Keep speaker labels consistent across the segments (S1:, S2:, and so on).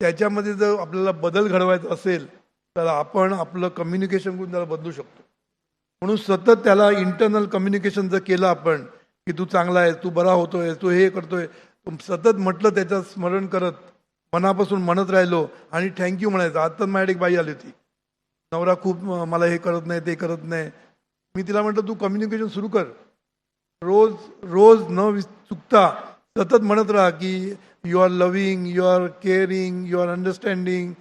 S1: त्याच्यामध्ये जर आपल्याला बदल घडवायचा असेल तर आपण आपलं कम्युनिकेशन करून त्याला बदलू शकतो. म्हणून सतत त्याला इंटरनल कम्युनिकेशन जर केलं आपण की तू चांगला आहे तू बरा होतोय तू हे करतोय तू सतत म्हटलं त्याचं स्मरण करत मनापासून म्हणत राहिलो आणि थँक्यू म्हणायचं. आता माझ्या एक बाई आली होती. नवरा खूप मला हे करत नाही ते करत नाही. मी तिला म्हटलं तू कम्युनिकेशन सुरू कर. रोज रोज न चुकता सतत म्हणत राहा की you are loving you are caring you are understanding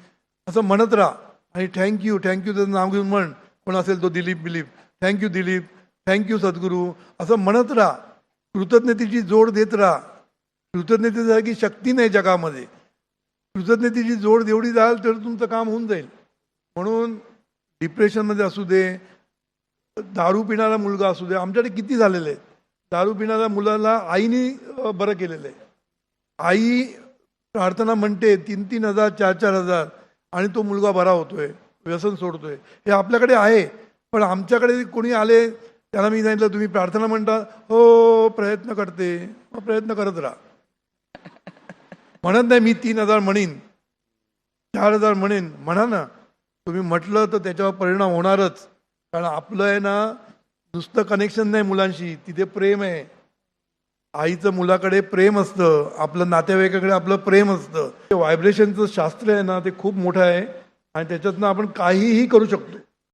S1: असं म्हणत राहा. आणि थँक्यू थँक्यू त्याचं नाव घेऊन म्हण. कोण असेल तो Dilip belief. Thank you Dilip thank you Sadguru. असं म्हणत राहा. कृतज्ञतेची जोड देत राहा. कृतज्ञतेसारखी शक्ती नाही जगामध्ये. कृतज्ञतेची जोड एवढी जाल तर तुमचं काम होऊन जाईल. म्हणून डिप्रेशनमध्ये असू दे दारू पिणारा मुलगा असू दे. आमच्याकडे किती झालेले आहेत? दारू पिणाऱ्या मुलाला आईने बरं केलेलं आहे. आई प्रार्थना म्हणते तीन तीन हजार चार चार हजार आणि तो मुलगा बरा होतोय व्यसन सोडतोय. हे आपल्याकडे आहे पण आमच्याकडे कोणी आले त्याला मी सांगितलं तुम्ही प्रार्थना म्हणता. हो प्रयत्न करते. मग प्रयत्न करत राहा. म्हणत नाही मी तीन हजार म्हणीन. चार हजार म्हणेन. म्हणा ना तुम्ही म्हटलं तर त्याच्यावर परिणाम होणारच. कारण आपलं आहे ना नुसतं कनेक्शन नाही मुलांशी तिथे प्रेम आहे. आईचं मुलाकडे प्रेम असतं आपलं नातेवाईकाकडे आपलं प्रेम असतं. ते व्हायब्रेशनचं शास्त्र आहे ना ते खूप मोठं आहे. आणि त्याच्यातनं आपण काहीही करू शकतो.